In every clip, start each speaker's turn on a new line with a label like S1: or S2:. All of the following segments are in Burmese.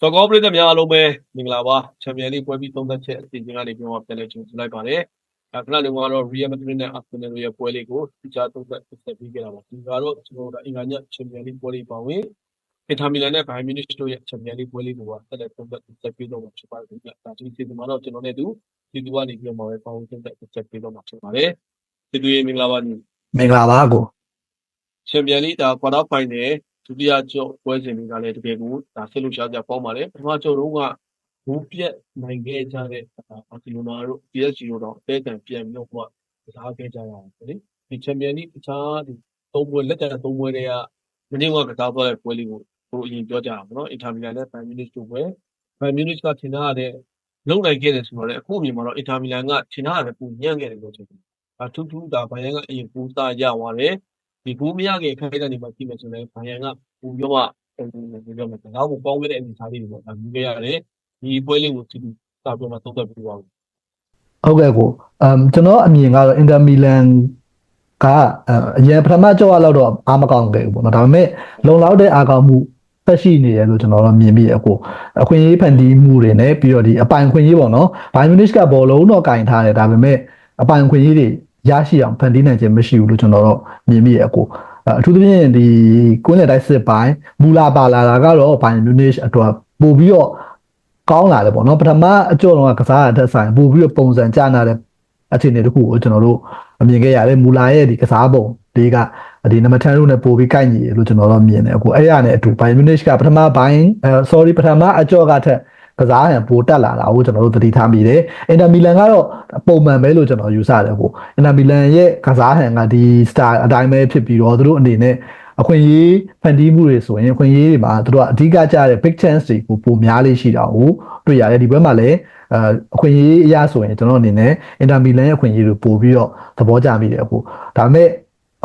S1: စောကောပရိသတ်များအားလုံးပဲမင်္ဂလာပါချန်ပီယံလိပွဲပြီးသုံးသက်ချက်အစီအစဉ်ကနေပြန်ပြန်လဲကြိုဆိုလိုက်ပါတယ်အဲခဏလေးကတော့ Real Madrid နဲ့ Arsenal ရဲ့ပွဲလေးကိုဒီကြားသုံးသက်ဆက်ပြီးကြတာပါဒီကတော့ကျွန်တော်တို့အင်္ဂါညချန်ပီယံလိပွဲလေးပါဝင်အင်တာမီလန်နဲ့ဘိုင်မြူနစ်တို့ရဲ့ချန်ပီယံလိပွဲလေးကိုဆက်လက်သုံးသက်ဆက်ပြီးတော့မှာဖြစ်ပါတယ်ဒီကဒါဒီစီစဉ်မှာတော့ကျွန်တော်နဲ့တူဒီတူကနေပြီးတော့မှာပဲပေါင်းသုံးသက်ဆက်ပြီးတော့မှာဖြစ်ပါတယ်ဒီတူရေမင်္ဂလာပါညီ
S2: မင်္ဂလာပါကို
S1: ချန်ပီယံလိဒါကွာတာဖိုင်နယ် ဒုတိယကျော့ပွဲစဉ်တွေကလည်းတကယ်ကိုဒါဆက်လို့ရှားကြပေါင်းပါတယ်ပထမကျော့တော့ကဘူးပြက်နိုင်ခဲ့ကြတဲ့ဘာစီလိုနာတို့ PSG တို့တော့အသေးအံပြန်ပြီးတော့ကစားခဲ့ကြရအောင်လေဒီချန်ပီယံလိတခြားဒီသုံးပွဲလက်ကျန်သုံးပွဲတွေကမင်းကကစားသွားတဲ့ပွဲလေးကိုကိုအရင်ပြောကြအောင်နော်အင်တာမီလန်နဲ့ဘိုင်မြူနစ်တို့ပွဲဘိုင်မြူနစ်ကထင်ထားတဲ့လုံနိုင်ခဲ့တယ်ဆိုတော့လေအခုအမြင်မှာတော့အင်တာမီလန်ကထင်ထားတဲ့ပူညံ့ခဲ့တယ်လို့ထင်တယ်အထူးထူးဒါဘိုင်ယန်ကအရင်ပူစားရသွားတယ်ဒီကူမရခင်ခိုင်းတဲ့နေမှာကြည့်မယ်ဆိုရင်ဘိုင်ယန်က ပူပြောမှဒီပြောမယ်ငါ့ကိုပေါင်းခဲ့တဲ့အနေအထားလေးတွေပေါ့ဒါမြင်ခဲ့ရတယ်ဒီပွဲလေးကိုသူစာပြောမှသုံးသပ်ပြီးပါဘူး
S2: ဟုတ်ကဲ့ကိုအမ်ကျွန်တော်အမြင်ကတော့အင်တာမီလန်ကအအရင်ပထမကြောက်ရလောက်တော့အားမကောင်းခဲ့ဘူးပေါ့နော်ဒါပေမဲ့လုံလောက်တဲ့အားကောင်းမှုသက်ရှိနေတယ်လို့ကျွန်တော်တို့မြင်မိရကိုအခွင့်အရေးဖန်တီးမှုတွေနဲ့ပြီးတော့ဒီအပိုင်ခွင့်ရေးပေါ့နော်ဘိုင်မြူနစ်ကဘောလုံးတော့ကင်ထားတယ်ဒါပေမဲ့အပိုင်ခွင့်ရေးတွေရရှိအောင်ဖန်တီးနိုင်ခြင်းမရှိဘူးလို့ကျွန်တော်တို့မြင်မိရကို အထူးသဖြင့်ဒီကွင်းလယ်တိုက်စစ်ပိုင်းမူလာပါလာတာကတော့ဘိုင်မြူနစ်အတွက်ပို့ပြီးတော့ကောင်းလာတယ်ပေါ့နော်ပထမအကျော်လုံးကကစားရတဲ့ဆိုင်ပို့ပြီးတော့ပုံစံကျနာတဲ့အခြေအနေတခုကိုကျွန်တော်တို့အမြင်ခဲ့ရတယ်မူလာရဲ့ဒီကစားပုံတွေကဒီနံပါတ်10လို့နဲ့ပို့ပြီးကိုက်ညီတယ်လို့ကျွန်တော်တို့မြင်တယ်အခုအဲ့ရနဲ့အတူဘိုင်မြူနစ်ကပထမဘိုင်အဲ sorry ပထမအကျော်ကထက် ကစားဟန်ပိုတက်လာတာကိုကျွန်တော်တို့သတိထားမိတယ်အင်တာမီလန်ကတော့ပုံမှန်ပဲလို့ကျွန်တော်ယူဆတယ်ကိုအင်တာမီလန်ရဲ့ကစားဟန်ကဒီ style အတိုင်းပဲဖြစ်ပြီးတော့သူတို့အနေနဲ့အခွင့်အရေးဖန်တီးမှုတွေဆိုရင်အခွင့်အရေးတွေမှာသူတို့ကအဓိကကျတဲ့ big chance တွေကိုပိုများလေးရှိတာကိုတွေ့ရတယ်ဒီဘက်မှာလည်းအဲအခွင့်အရေးအရဆိုရင်ကျွန်တော်အနေနဲ့အင်တာမီလန်ရဲ့အခွင့်အရေးတွေပို့ပြီးတော့သဘောကျမိတယ်အခုဒါပေမဲ့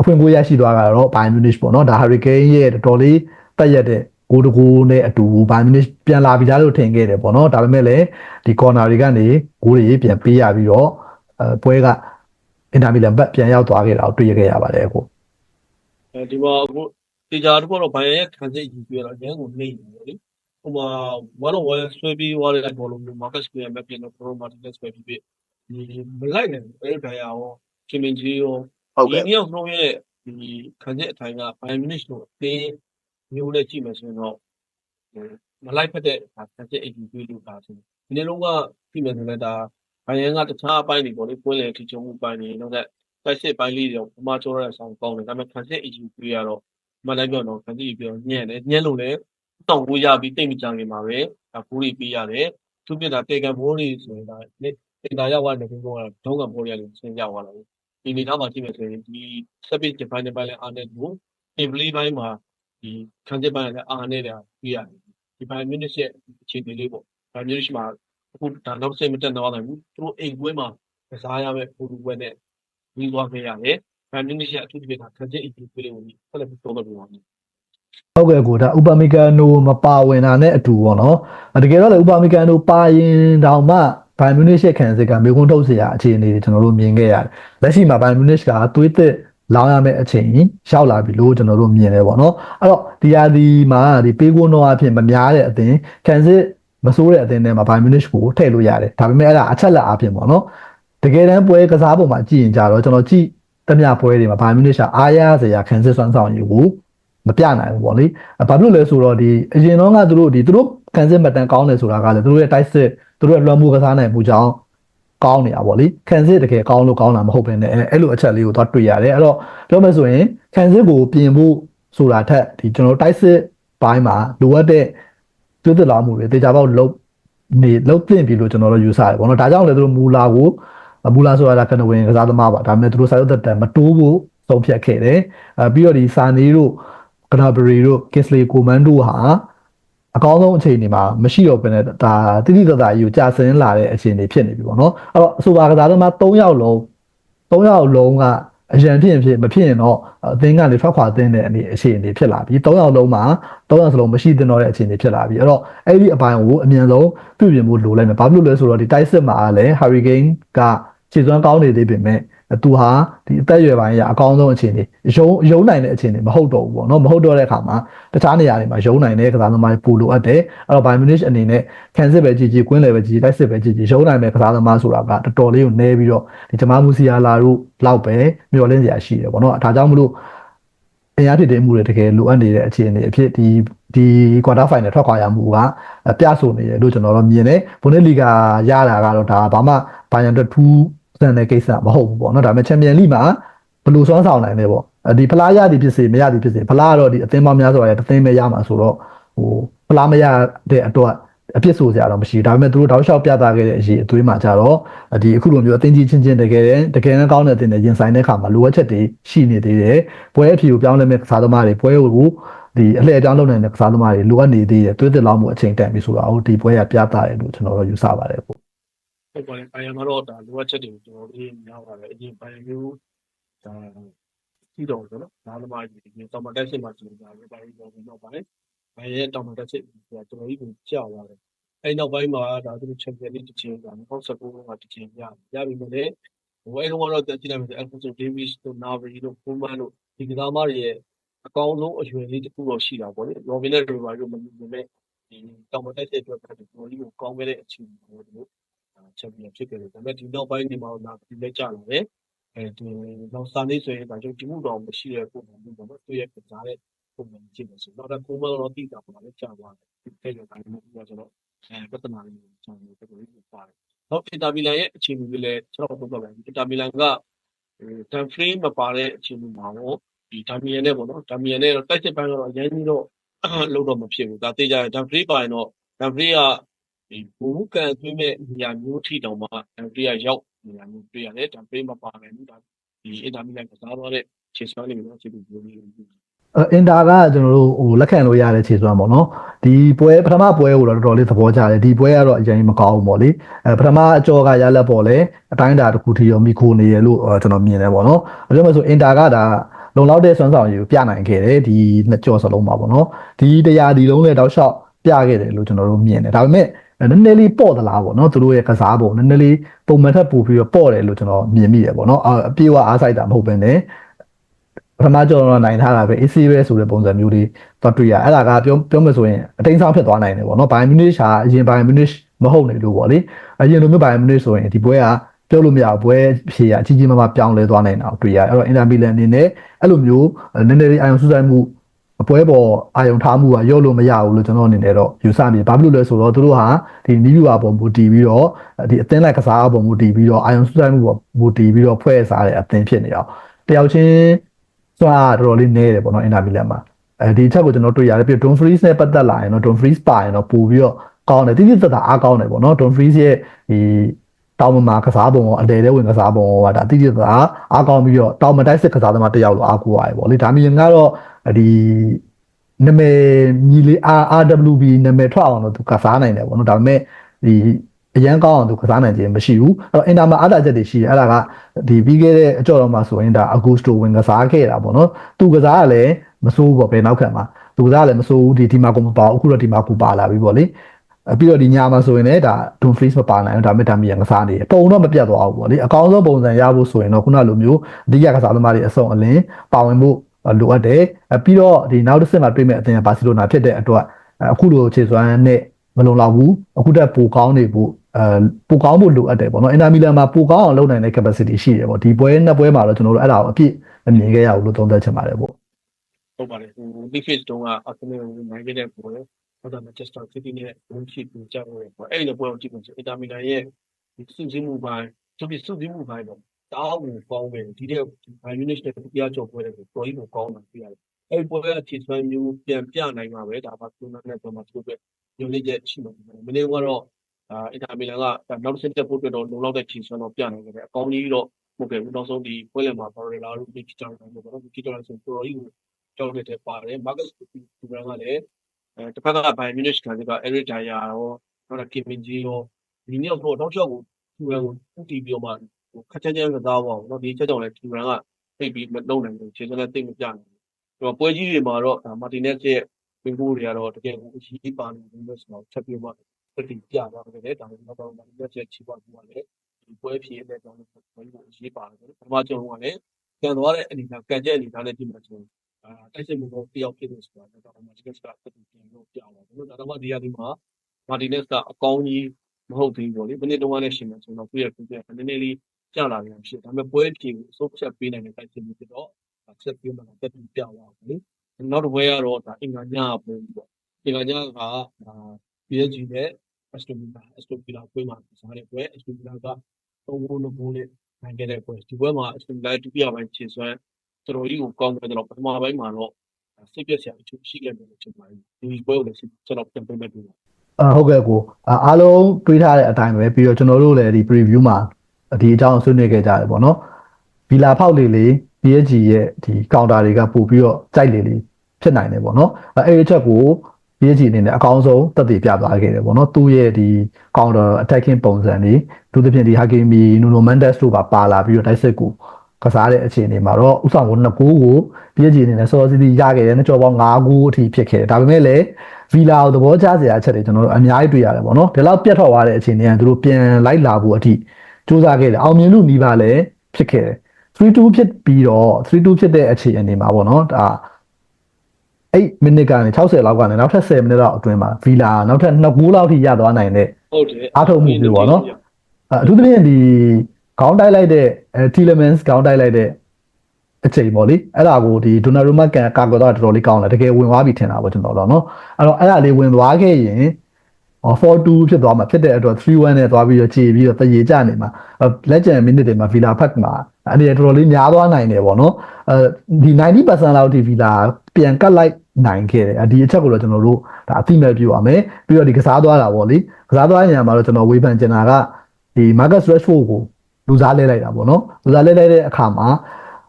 S2: အခွင့်အရေးရရှိသွားတာတော့ Bayern Munich ပေါ့နော်ဒါ Hurricane ရဲ့တော်တော်လေးတက်ရက်တဲ့ ဂိုးတကူနဲ့အတူ Bayern Munich ပြန်လာပြီးသားလို့ထင်ခဲ့တယ်ပေါ့နော်ဒါပေမဲ့လည်းဒီ corner တွေကနေဂိုးတွေပြန်ပေးရပြီးတော့အဲပွဲကအင်တာမီလန်ဘက်ပြန်ရောက်သွားခဲ့တာကိုတွေ့ရခဲ့ရပါတယ်အခု
S1: အဲဒီမှာအခုတေချာတော့တော့ဘိုင်ယန်ရဲ့ခံစစ်ကြီးပြတော့ရန်ကိုနေတယ်လေဟိုမှာဝါတော့ဝါဆွဲပြီးသွားတဲ့ဘောလုံးမျိုးမာကတ်စပီယန်ပဲပြင်တော့ပရိုမာတင်နဲ့ဆွဲပြီးပြီဒီမလိုက်နိုင်ဘူးအဲ့ဒါရရောချင်းမင်းကြီးရော
S3: ဟုတ်
S1: ဒီ
S3: ကဲ့
S1: မြောက်နှုံးရဲ့ဒီခံစစ်အထိုင်ကဘိုင်မြူနစ်တို့အသေး မျိုးနဲ့ကြည့်မယ်ဆိုရင်တော့မလိုက်ဖက်တဲ့ခံစစ်အကြီးကြီးလို့ပါဆိုဒီနေ့လုံးကကြည့်မယ်ဆိုရင်ဒါဘိုင်ယန်ကတခြားအပိုင်းတွေပေါ့လေပွင့်လေထီချုံမှုပိုင်းတွေနောက်တဲ့တိုက်စစ်ပိုင်းလေးတွေတော့အမကျော်ရတဲ့ဆောင်ကောင်းတယ်ဒါပေမဲ့ခံစစ်အကြီးကြီးရတော့မလိုက်ပြောတော့ခတိပြောညံ့တယ်ညံ့လို့လည်းတောက်ကိုရပြီးတိတ်မကြခင်မှာပဲဒါဘူးတွေပေးရတယ်သူပြတာတေကန်ဘိုးတွေဆိုရင်ဒါလေတေတာရောက်သွားတယ်ဘုံကတော့ဒုံးကဘိုးတွေကလည်းဆင်းရောက်သွားတယ်ဒီနေသားမှာကြည့်မယ်ဆိုရင်ဒီစပစ်ဂျပန်နဲ့ပိုင်းလည်းအားနေဘူးအင်ပလီပိုင်းမှာ ဒီ transit ပိုင်းကလည်းအားနည်းတာတွေ့ရတယ်။ဒီ Bayern Munich ရဲ့အခြေအနေလေးပေါ့။ Bayern Munich မှာအခုဒါ နောက်ဆက်မတက်တော့နိုင်ဘူး။သူတို့အိမ်ကွင်းမှာကစားရမယ့်ပုံစံပွဲနဲ့ပြီးသွားခဲ့ရတယ်။ Bayern Munich ရဲ့အထူးသဖြင့်ဒါ transit အကြီးလေးကိုဆက်လက်ပြီးတော့လုပ်နေတယ်။
S2: ဟုတ်ကဲ့ကိုဒါဥပမီကန်နိုမပါဝင်တာနဲ့အတူပေါ့နော်တကယ်တော့လေဥပမီကန်နိုပါရင်တောင်မှဘိုင်မြူနစ်ရဲ့ခံစစ်ကမေခွန်းထုတ်စရာအခြေအနေတွေကျွန်တော်တို့မြင်ခဲ့ရတယ်လက်ရှိမှာဘိုင်မြူနစ်ကသွေးသစ် လောင်းရမယ့်အချိန်ရောက်လာပြီလို့ကျွန်တော်တို့မြင်တယ်ပေါ့နော်အဲ့တော့ဒီဟာဒီမှာဒီပေးကွန်းတော့အဖြစ်မများတဲ့အသင်းခံစစ်မစိုးတဲ့အသင်းတွေမှာဘိုင်မြူနစ်ကိုထည့်လို့ရတယ်ဒါပေမဲ့အဲ့ဒါအချက်လက်အဖြစ်ပေါ့နော်တကယ်တမ်းပွဲကစားပုံမှာကြည့်ရင်ကြတော့ကျွန်တော်ကြည့်တမျှပွဲတွေမှာဘိုင်မြူနစ်ကအားရစရာခံစစ်စွမ်းဆောင်ရည်ကိုမပြနိုင်ဘူးပေါ့လေ။ဘာဖြစ်လို့လဲဆိုတော့ဒီအရင်တော့ကသူတို့ဒီသူတို့ကန်စစ်မတန်ကောင်းတယ်ဆိုတာကလည်းသူတို့ရဲ့တိုက်စစ်သူတို့ရဲ့လွှမ်းမိုးကစားနိုင်မှုကြောင့် ကောင်းနေတာပေါ့လေ။ကန်စစ်တကယ်ကောင်းလို့ကောင်းတာမဟုတ်ဘဲနဲ့အဲ့လိုအချက်လေးကိုသွားတွေ့ရတယ်။အဲ့တော့ပြောမယ်ဆိုရင်ကန်စစ်ကိုပြင်ဖို့ဆိုတာထက်ဒီကျွန်တော်တိုက်စစ်ဘိုင်းမှာလိုအပ်တဲ့သွေးသလောင်မှုတွေတေချာပေါက်လုံးနေလုံးသိမ့်ပြီလို့ကျွန်တော်တို့ယူဆတယ်ပေါ့နော်။ဒါကြောင့်လည်းသူတို့မူလာကိုမူလာဆိုတာကကနဝင်ကစားသမားပါဒါပေမဲ့သူတို့စာရုပ်သက်တမ်းမတိုးဖို့ဆုံးဖြတ်ခဲ့တယ်။အဲပြီးတော့ဒီစာနေတို့ဂနာဘရီတို့ကစ်လီကိုမန်တို့ဟာ အကောင်းဆုံးအခြေအနေမှာမရှိတော့ဘဲနဲ့ဒါတိတိတသာကြီးကိုကြာစင်းလာတဲ့အခြေအနေဖြစ်နေပြီပေါ့နော်အဲ့တော့အဆိုပါကစားသမား3ယောက်လုံး3ယောက်လုံးကအရန်ဖြစ်ရင်ဖြစ်မဖြစ်ရင်တော့အသင်းကနေထွက်ခွာသင်းတဲ့အနေအခြေအနေဖြစ်လာပြီ3ယောက်လုံးမှာ3ယောက်စလုံးမရှိသင့်တော့တဲ့အခြေအနေဖြစ်လာပြီအဲ့တော့အဲ့ဒီအပိုင်းကိုအမြန်ဆုံးပြုပြင်ဖို့လိုလိုက်မယ်ဘာဖြစ်လို့လဲဆိုတော့ဒီတိုက်စစ်မှာလည်း Hurricane ကခြေစွမ်းကောင်းနေသေးပေမဲ့ သူဟာဒီအသက်အရွယ်ပိုင်းရအကောင်းဆုံးအခြေအနေရုံရုံနိုင်တဲ့အခြေအနေမဟုတ်တော့ဘူးပေါ့နော်မဟုတ်တော့တဲ့အခါမှာတခြားနေရာတွေမှာရုံနိုင်တဲ့ကစားသမားတွေပိုလိုအပ်တယ်အဲ့တော့ Bayern Munich အနေနဲ့ခံစစ်ပဲကြည့်ကြည့်ကွင်းလေပဲကြည့်ကြည့်တိုက်စစ်ပဲကြည့်ကြည့်ရုံနိုင်တဲ့ကစားသမားဆိုတာကတော်တော်လေးကိုနှဲပြီးတော့ဒီဂျမားမူစီယာလာတို့လောက်ပဲမျှော်လင့်စရာရှိတယ်ပေါ့နော်ဒါကြောင့်မလို့အင်အားဖြစ်တဲ့မှုတွေတကယ်လိုအပ်နေတဲ့အခြေအနေအဖြစ်ဒီဒီ quarter final ထွက်ခွာရမှုကပြဆိုနေတယ်လို့ကျွန်တော်တို့မြင်တယ်ဘုန်ဒလီဂါရတာကတော့ဒါဘာမှဘိုင်ယန်အ တွက်ထူးဆန်တဲ့ကိစ္စမဟုတ်ဘူးပေါ့နော်ဒါပေမဲ့ချန်ပီယံလိမှာဘယ်လိုစွမ်းဆောင်နိုင်လဲပေါ့ဒီဖလားရသည်ဖြစ်စေမရသည်ဖြစ်စေဖလားကတော့ဒီအသင်းပေါင်းများစွာရဲ့တစ်သင်းပဲရမှာဆိုတော့ဟိုဖလားမရတဲ့အတွက်အပြစ်ဆိုစရာတော့မရှိဘူးဒါပေမဲ့သူတို့တောက်လျှောက်ပြသခဲ့တဲ့အရေးအသွေးမှာကြတော့ဒီအခုလိုမျိုးအသင်းကြီးချင်းချင်းတကယ်တကယ်ကောင်းတဲ့အသင်းတွေရင်ဆိုင်တဲ့အခါမှာလိုအပ်ချက်တွေရှိနေသေးတယ်ပွဲအဖြေကိုပြောင်းလဲမဲ့ကစားသမားတွေပွဲကိုဒီအလှည့်အပြောင်းလုပ်နိုင်တဲ့ကစားသမားတွေလိုအပ်နေသေးတယ်သွေးသစ်လောင်းမှုအချိန်တန်ပြီဆိုတာကိုဒီပွဲကပြသတယ်လို့ကျွန်တော်တို့ယူဆပါတယ်ပေါ့
S1: ဟုတ်ပါတယ်ဘိုင်ယန်ကတော့ဒါလိုအပ်ချက်တွေကိုကျွန်တော်တို့များပါတယ်အရင်ဘိုင်ယန်မျိုးဒါကြည့်တော့ဆိုတော့ဒါသမားကြီးဒီတောင်မတက်စစ်မှာကြည့်ကြတယ်ဘိုင်ယန်တော့နောက်ပိုင်းဘိုင်ယန်တောင်မတက်စစ်ကကျွန်တော်ကြီးကိုကြောက်သွားတယ်အဲ့နောက်ပိုင်းမှာဒါသူတို့ချန်ပီယံလိတစ်ချိန်က2019ကတစ်ချိန်ရရပြီမလဲဟိုအဲ့တော့တော့ကြည့်လိုက်မယ်အယ်ဖ်ဆိုဒေးဗစ်တို့နာဗရီတို့ပုံမှန်တို့ဒီကစားသမားတွေရဲ့အကောင်းဆုံးအရွယ်လေးတစ်ခုတော့ရှိတာပေါ့လေရောဘင်နဲ့ရီဗာတို့မမြင်ပေမဲ့ဒီတောင်မတက်စစ်အတွက်ကတော့ကျွန်တော်ကြီးကိုကောင်းခဲ့တဲ့အချိန်ပေါ့တို့ ချန်ပီယံဖြစ်ခဲ့တယ်ဒါပေမဲ့ဒီနောက်ပိုင်းဒီမှာတော့ဒီလက်ကျလာတယ်အဲဒီနောက်စာနေဆိုရင်ဒါကြောင့်ဒီမှုတော်မရှိတဲ့ပုံစံမျိုးပေါ့နော်သူရဲ့ကစားတဲ့ပုံစံကြည့်လို့ဆိုတော့ဒါကိုမတော့တိတာပါလေကြာသွားတယ်ဒီတဲ့ကြောင့်ဒါမျိုးပြောဆိုတော့အဲပြဿနာလေးကိုကျွန်တော်တို့ပြောလို့ပါတယ်နောက်အင်တာမီလန်ရဲ့အခြေအနေတွေလည်းကျွန်တော်တို့ပြောပြမယ်အင်တာမီလန်ကတန်ဖရီမပါတဲ့အခြေအနေမှာတော့ဒီဒါမီယန်နဲ့ပေါ့နော်ဒါမီယန်နဲ့တော့တိုက်စစ်ပိုင်းကတော့အရင်ကြီးတော့လုံးတော့မဖြစ်ဘူးဒါသိကြတယ်ဒါဖရီပါရင်တော့ဒါဖရီက ဒီဘူကန်သွင်းမဲ့နေရာမျိုးထိတောင်မှအန်ဂရီးယားရောက်နေရာမျိုးတွေ့ရတယ်ဒါပေးမပါနိုင်ဘူးဒါဒီအင်တာမီလန်ကစားသွားတဲ့ခြေစွမ်းလေးမျိုးခြေတူမျိုးလေးတွေ
S2: အင်တာကကျွန်တော်တို့ဟိုလက်ခံလို့ရတဲ့ခြေစွမ်းပေါ့နော်ဒီပွဲပထမပွဲကိုတော့တော်တော်လေးသဘောကျတယ်ဒီပွဲကတော့အရင်မကောင်းဘူးပေါ့လေအဲပထမအကြောကရလက်ပေါ်လဲအတိုင်းတာတစ်ခုထိရောမိခိုနေရလို့ကျွန်တော်မြင်တယ်ပေါ့နော်အဲလိုမျိုးဆိုအင်တာကဒါလုံလောက်တဲ့စွမ်းဆောင်ရည်ကိုပြနိုင်ခဲ့တယ်ဒီနှစ်ကြောစလုံးပါပေါ့နော်ဒီတရားဒီလုံးနဲ့တောက်လျှောက်ပြခဲ့တယ်လို့ကျွန်တော်တို့မြင်တယ်ဒါပေမဲ့ နည်းနည်းလေးပေါ့သလားပေါ့နော်သူတို့ရဲ့ကစားပုံနည်းနည်းလေးပုံမှန်ထက်ပိုပြီးတော့ပေါ့တယ်လို့ကျွန်တော်မြင်မိတယ်ပေါ့နော်အပြေဝအားဆိုင်တာမဟုတ်ဘဲနဲ့ပထမကြောတော့နိုင်ထားတာပဲ AC ပဲဆိုတဲ့ပုံစံမျိုးလေးတော့တွေ့ရအဲ့ဒါကပြောပြောမှဆိုရင်အတိန်ဆောင်ဖြစ်သွားနိုင်တယ်ပေါ့နော်ဘိုင်မြူနစ်ဟာအရင်ဘိုင်မြူနစ်မဟုတ်နေလို့ပေါ့လေအရင်လိုမျိုးဘိုင်မြူနစ်ဆိုရင်ဒီပွဲကပြောလို့မရဘူးပွဲဖြေရအကြီးကြီးမားမားပြောင်းလဲသွားနိုင်တာတွေ့ရအဲ့တော့အင်တာမီလန်အနေနဲ့အဲ့လိုမျိုးနည်းနည်းလေးအာရုံစူးစိုက်မှု အပွဲပေါ်အာယုံထားမှုကရော့လို့မရဘူးလို့ကျွန်တော်အနေနဲ့တော့ယူဆမိတယ်။ဘာဖြစ်လို့လဲဆိုတော့သူတို့ဟာဒီနီးဗျူဟာပုံမူတည်ပြီးတော့ဒီအသင်းလိုက်ကစားပုံမူတည်ပြီးတော့အာယုံစူးစိုက်မှုပေါ်မူတည်ပြီးတော့ဖွဲ့စားတဲ့အသင်းဖြစ်နေအောင်တယောက်ချင်းစွာတော်တော်လေးနည်းတယ်ပေါ့နော်အင်တာမီလန်မှာအဲဒီချက်ကိုကျွန်တော်တွေ့ရတယ်ပြီးတော့ Don Freeze နဲ့ပတ်သက်လာရင်တော့ Don Freeze ပါရင်တော့ပို့ပြီးတော့ကောင်းတယ်တိတိကျကျအားကောင်းတယ်ပေါ့နော် Don Freeze ရဲ့ဒီ တောင်မမှာကစားပုံရောအလဲတဲ့ဝင်ကစားပုံရောကဒါတိတိကျကျအားကောင်းပြီးတော့တောင်မတိုက်စစ်ကစားသမားတစ်ယောက်လိုအားကိုးရတယ်ပေါ့လေဒါမီလန်ကတော့ဒီနာမည်ညီလေး RWB နာမည်ထွက်အောင်တော့သူကစားနိုင်တယ်ပေါ့နော်ဒါပေမဲ့ဒီအရန်ကောင်းအောင်သူကစားနိုင်ခြင်းမရှိဘူးအဲ့တော့အင်တာမှာအားသာချက်တွေရှိတယ်အဲ့ဒါကဒီပြီးခဲ့တဲ့အကြော်တော်မှာဆိုရင်ဒါအဂူစတိုဝင်ကစားခဲ့တာပေါ့နော်သူကစားရလဲမစိုးဘူးပေါ့ဘယ်နောက်ခံမှာသူကစားရလဲမစိုးဘူးဒီဒီမှာကိုမပါဘူးအခုတော့ဒီမှာကိုပါလာပြီပေါ့လေအ ပြီးတော့ဒီညမှာဆိုရင်လည်းဒါ Don Freeze မပါနိုင်ဘူးဒါပေမဲ့ဒါမီရန်ကစားနေတယ်ပုံတော့မပြတ်သွားဘူးပေါ့လေအကောင်းဆုံးပုံစံရဖို့ဆိုရင်တော့ခုနလိုမျိုးအဓိကကစားသမားတွေအစုံအလင်းပါဝင်ဖို့လိုအပ်တယ်ပြီးတော့ဒီနောက်တစ်ဆင့်မှာတွေ့မဲ့အသင်းကဘာစီလိုနာဖြစ်တဲ့အတွက်အခုလိုခြေစွမ်းနဲ့မလုံလောက်ဘူးအခုတက်ပိုကောင်းနေဖို့အဲပိုကောင်းဖို့လိုအပ်တယ်ပေါ့နော်အင်တာမီလန်မှာပိုကောင်းအောင်လုပ်နိုင်တဲ့ capacity ရှိတယ်ပေါ့ဒီပွဲနှစ်ပွဲမှာတော့ကျွန်တော်တို့အဲ့ဒါကိုအပြည့်မမြင်ခဲ့ရဘူးလို့သုံးသပ်ချင်ပါတယ်ပေါ့
S1: ဟုတ်ပါတယ်ဟို Leafs တုန်းက Arsenal ကိုနိုင်ခဲ့တဲ့ပွဲ ဟုတ်တယ် Manchester City နဲ့ win sheet ကိုကြောက်ရတယ်ပေါ့အဲ့ဒီပွဲကိုကြည့်လို့အင်တာမီလန်ရဲ့ဒီစုစည်းမှုပိုင်းသူပြစုစည်းမှုပိုင်းတော့တောင်းကိုကောင်းတယ်ဒီတဲ့ Bayern Munich နဲ့ပြကြောပွဲတွေကိုတော်ကြီးကိုကောင်းတာပြရတယ်အဲ့ဒီပွဲကခြေစွမ်းမျိုးပြန်ပြနိုင်မှာပဲဒါပါသူနာနဲ့တော့မှသူတို့ညွှန်လေးချက်ရှိမှာမနေ့ကတော့အာအင်တာမီလန်ကနောက်တစ်ဆင့်တက်ဖို့အတွက်တော့လုံလောက်တဲ့ခြေစွမ်းတော့ပြနိုင်ခဲ့တယ်အကောင်းကြီးတော့ဟုတ်ကဲ့နောက်ဆုံးဒီပွဲလည်မှာ Barella တို့ Mkhitaryan တို့ပေါ့နော် Mkhitaryan ဆိုတော်တော်ကြီးကိုကြောက်တဲ့ပါတယ် Marcus Thuram ကလည်း အဲတစ်ဖက်ကဘိုင်မြူနစ်ခံစစ်ကအဲရီတိုင်ယာရောနောက်တော့ကင်မင်ဂျီရောဒီနှစ်တော့တောက်လျှောက်ကိုထူရန်ကိုတီးပြီးတော့မှဟိုခက်ချမ်းချမ်းကစားပါအောင်နော်ဒီချက်ကြောင့်လည်းထူရန်ကသိပြီးမလုံးနိုင်ဘူးခြေစလည်းသိမပြနိုင်ဘူးဆိုတော့ပွဲကြီးတွေမှာတော့မာတင်နက်ရဲ့ပင်ကိုတွေကတော့တကယ်ကိုအရှိပါနေတယ်လို့ဆိုတော့ချက်ပြမှသတိပြသွားကြတယ်ဒါပေမဲ့နောက်တော့မာတင်နက်ရဲ့ခြေပါကလည်းဒီပွဲဖြစ်တဲ့အကြောင်းကိုဘယ်လိုအရှိပါလဲပထမကျောင်းကလည်းကန်သွားတဲ့အနေနဲ့ကန်ကျက်အနေနဲ့ဒီမှာကျွန်တော် တိုက်စစ်မှုတော့တယောက်ဖြစ်နေဆိုတာတော့မာတီနက်စ်ကတက်ပြီးပြန်လို့ပြပါဘူးဒါတော့မှဒီရဒီမှာမာတီနက်စ်ကအကောင်းကြီးမဟုတ်သေးဘူးပေါ့လေဘယ်နှစ်တုန်းကလည်းရှင်မယ်ဆိုတော့သူ့ရဲ့ပြည့်ပြည့်နည်းနည်းလေးကျလာပြန်ဖြစ်ဒါပေမဲ့ပွဲဖြေကိုအစိုးဖြတ်ပေးနိုင်တဲ့တိုက်စစ်မှုဖြစ်တော့ဆက်ပြီးမှတက်ပြီးပြပါဘူးလေနောက်တစ်ပွဲကတော့ဒါအင်္ဂါညပွဲပေါ့အင်္ဂါညကဒါ PSG နဲ့ Aston Villa Aston Villa ပွဲမှာစားတဲ့ပွဲ Aston Villa က3ဂိုး2ဂိုးနဲ့နိုင်ခဲ့တဲ့ပွဲဒီပွဲမှာ Aston Villa ဒုတိယပိုင်းခြေစွမ်း တော်တော်ကြီးကိုကောင်းတယ်တော့ပထမပိုင်းမှာတော့စိတ်ပြည့်စရာအချို့ရှိခဲ့တယ်လို့ထင်ပါတယ်ဒီပွဲကိုလည်းကျွန်တော်ပြန်ပြန်ပြပေးပါ
S2: အာဟုတ်ကဲ့ကိုအာအားလုံးတွေးထားတဲ့အတိုင်းပဲပြီးတော့ကျွန်တော်တို့လည်းဒီ preview မှာဒီအကြောင်းဆွေးနွေးခဲ့ကြတယ်ပေါ့နော်ဗီလာဖောက်လေလေ PSG ရဲ့ဒီ counter တွေကပို့ပြီးတော့ကြိုက်လေလေဖြစ်နိုင်တယ်ပေါ့နော်အဲအဲ့ဒီချက်ကို PSG အနေနဲ့အကောင်းဆုံးတက်တည်ပြသွားခဲ့တယ်ပေါ့နော်သူ့ရဲ့ဒီ counter attacking ပုံစံတွေသူသဖြင့်ဒီ Hakimi Nuno Mendes တို့ပါပါလာပြီးတော့တိုက်စစ်ကို ကစားတဲ့အခြေအနေမှာတော့ဥဆောင်ကို2ဂိုးကို PSG အနေနဲ့စောစောစီးစီးရခဲ့တယ်နှစ်ကျော်ပေါင်း5ဂိုးအထိဖြစ်ခဲ့တယ်ဒါပေမဲ့လည်းဗီလာကိုသဘောကျစရာအချက်တွေကျွန်တော်တို့အများကြီးတွေ့ရတယ်ပေါ့နော်ဒီလောက်ပြတ်ထွက်သွားတဲ့အခြေအနေကသူတို့ပြန်လိုက်လာဖို့အထိစူးစမ်းခဲ့တယ်အောင်မြင်လို့နီးပါလည်းဖြစ်ခဲ့တယ်3-2ဖြစ်ပြီးတော့3-2ဖြစ်တဲ့အခြေအနေမှာပေါ့နော်ဒါအဲ့မိနစ်ကနေ60လောက်ကနေနောက်ထပ်10မိနစ်လောက်အတွင်းမှာဗီလာနောက်ထပ်2ဂိုးလောက်ထိရသွားနိုင်တဲ့
S1: ဟုတ်တယ်
S2: အားထုတ်မှုမျိုးပေါ့နော်အအထူးသဖြင့်ဒီ ခေါင်းတိုက်လိုက်တဲ့အဲ Telemans ခေါင်းတိုက်လိုက်တဲ့အချိန်ပေါ့လေအဲ့ဒါကိုဒီ Donnarumma ကန်ကာကွယ်တော့တော်တော်လေးကောင်းလာတကယ်ဝင်သွားပြီထင်တာပေါ့ကျွန်တော်တော့နော်အဲ့တော့အဲ့ဒါလေးဝင်သွားခဲ့ရင်4-2ဖြစ်သွားမှာဖြစ်တဲ့အတွက်3-1နဲ့သွားပြီးတော့ခြေပြီးတော့တရေကျနေမှာလက်ကျန်မိနစ်တွေမှာ Villa Park မှာအဲ့ဒီတော်တော်လေးများသွားနိုင်တယ်ပေါ့နော်အဲဒီ90%လောက်ဒီ Villa ပြန်ကတ်လိုက်နိုင်ခဲ့တယ်ဒီအချက်ကိုတော့ကျွန်တော်တို့ဒါအတိမဲ့ပြောရမယ်ပြီးတော့ဒီကစားသွားတာပေါ့လေကစားသွားနေရမှာတော့ကျွန်တော်ဝေဖန်ကျင်တာကဒီ Marcus Rashford ကို လူစားလဲလိုက်တာပေါ့နော်လူစားလဲလိုက်တဲ့အခါမှာ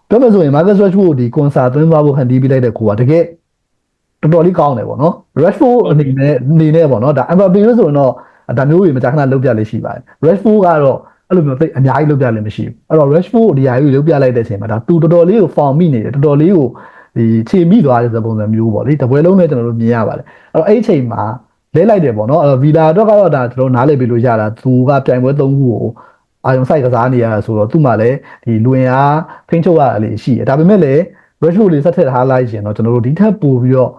S2: ပြောမယ်ဆိုရင် Marcus Rashford ကိုဒီ concert သွင်းသွားဖို့ဟန်တီးပေးလိုက်တဲ့ကိုကတကယ်တော်တော်လေးကောင်းတယ်ပေါ့နော် Rashford အနေနဲ့အနေနဲ့ပေါ့နော်ဒါ Mbappe လို့ဆိုရင်တော့ဒါမျိုးတွေမကြာခဏလုပ်ပြလေးရှိပါတယ် Rashford ကတော့အဲ့လိုမျိုးသိအများကြီးလုပ်ပြလေးမရှိဘူးအဲ့တော့ Rashford ဒီဟာကြီးလုပ်ပြလိုက်တဲ့အချိန်မှာဒါသူတော်တော်လေးကို form မိနေတယ်တော်တော်လေးကိုဒီခြေမိသွားတဲ့ပုံစံမျိုးပေါ့လေတပွဲလုံးနဲ့ကျွန်တော်တို့မြင်ရပါတယ်အဲ့တော့အဲ့ဒီအချိန်မှာလဲလိုက်တယ်ပေါ့နော်အဲ့တော့ Villa အတွက်ကတော့ဒါကျွန်တော်နားလည်ပြီးလို့ရတာသူကပြိုင်ပွဲ၃ခုကို အာယုံဆိုင်ကစားနေရတာဆိုတော့သူ့မှာလည်းဒီလူဝင်အားထိန်းချုပ်ရတာလေးရှိတယ်ဒါပေမဲ့လည်း Rashford လေးဆက်ထည့်ထားလိုက်ရင်တော့ကျွန်တော်တို့ဒီထက်ပိုပြီးတော့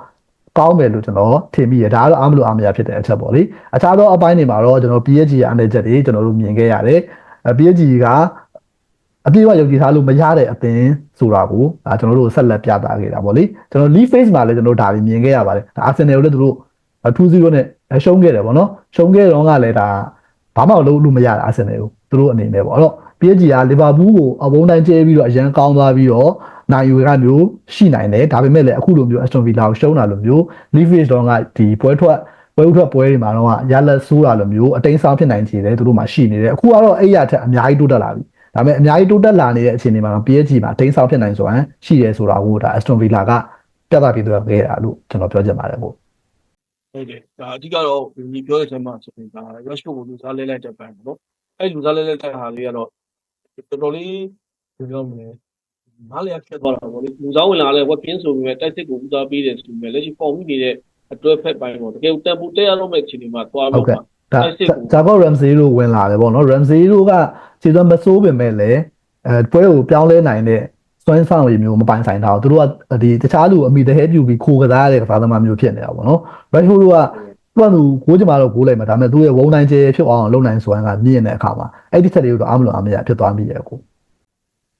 S2: ကောင်းမယ်လို့ကျွန်တော်ထင်မိရဒါကတော့အားမလို့အားမရဖြစ်တဲ့အချက်ပေါ့လေအခြားသောအပိုင်းတွေမှာတော့ကျွန်တော် PSG ရဲ့အနေချက်တွေကျွန်တော်တို့မြင်ခဲ့ရတယ်အဲ PSG ကအပြည့်အဝယုံကြည်ထားလို့မရတဲ့အသင်းဆိုတာကိုဒါကျွန်တော်တို့ဆက်လက်ပြသခဲ့တာပေါ့လေကျွန်တော် league phase မှာလည်းကျွန်တော်ဒါတွေမြင်ခဲ့ရပါတယ်ဒါ Arsenal ကိုလည်းသူတို့2-0နဲ့ရှုံးခဲ့တယ်ပေါ့နော်ရှုံးခဲ့တော့ကလည်းဒါဘာမှလုပ်လို့မရတာ Arsenal ကို သူတို့အနေနဲ့ပေါ့အဲ့တော့ PSG က Liverpool ကိုအဘုံတိုင်းကျဲပြီးတော့အရန်ကောင်းသွားပြီးတော့နိုင်ယူရမျိုးရှိနိုင်တယ်ဒါပေမဲ့လည်းအခုလိုမျိုး Aston Villa ကိုရှုံးတာလိုမျိုး league phase တော့ကဒီပွဲထွက်ပွဲဥထွက်ပွဲတွေမှာတော့ရလက်ဆိုးတာလိုမျိုးအတိန်ဆောင်ဖြစ်နိုင်ခြေတယ်သူတို့မှာရှိနေတယ်အခုကတော့အဲ့ရထက်အများကြီးတိုးတက်လာပြီဒါပေမဲ့အများကြီးတိုးတက်လာနေတဲ့အခြေအနေမှာတော့ PSG မှာအတိန်ဆောင်ဖြစ်နိုင်ဆိုတာရှိရဲဆိုတာကိုဒါ Aston Villa ကပြသပြီးတော့ခဲ့တာလို့ကျွန်တော်ပြောချင်ပါတယ်ကို
S1: ဟုတ်တယ်ဒါအဓိကတော့ဒီပြောတဲ့အချိန်မှာဆိုရင်ဒါ Rashford ကိုလူစားလဲလိုက်တဲ့ပိုင်းပေါ့နော် အဲ့လူစားလဲလိုက်တဲ့ဟာလေးကတော့တော်တော်လေးဘယ်လိုပြောမလဲနားလည်ဖြစ်သွားတာပေါ့လေလူစားဝင်လာလဲဝက်ပြင်းဆိုပြီးပဲတိုက်စစ်ကိုဦးစားပေးတယ်ဆိုပြီးပဲလက်ရှိပေါ်မိနေတဲ့အတွဲဖက်ပိုင်းပေါ့တကယ်တန်ဖိုးတက်ရတော့မဲ့အခြေအနေမှာသွားလို့ပါ
S2: ဒါဂျာကော့ရမ်စီတို့ဝင်လာတယ်ပေါ့နော်ရမ်စီတို့ကစီဇန်မဆိုးပင်မဲ့လည်းအဲပွဲကိုပြောင်းလဲနိုင်တဲ့စွမ်းဆောင်ရည်မျိုးမပိုင်ဆိုင်တာဘူးသူတို့ကဒီတခြားလူအမိတဟဲပြူပြီးခိုးကစားရတဲ့ကစားသမားမျိုးဖြစ်နေတာပေါ့နော်ရက်ဟိုတို့က သူကသူကိုးချင်မှတော့ကိုးလိုက်မှာဒါပေမဲ့သူရဲ့ဝုံတိုင်းကျဲဖြစ်အောင်လုပ်နိုင်စွမ်းကမြင့်တဲ့အခါမှာအဲ့ဒီချက်တွေကိုတော့အားမလို့အားမရဖြစ်သွားမိရဲ့ကို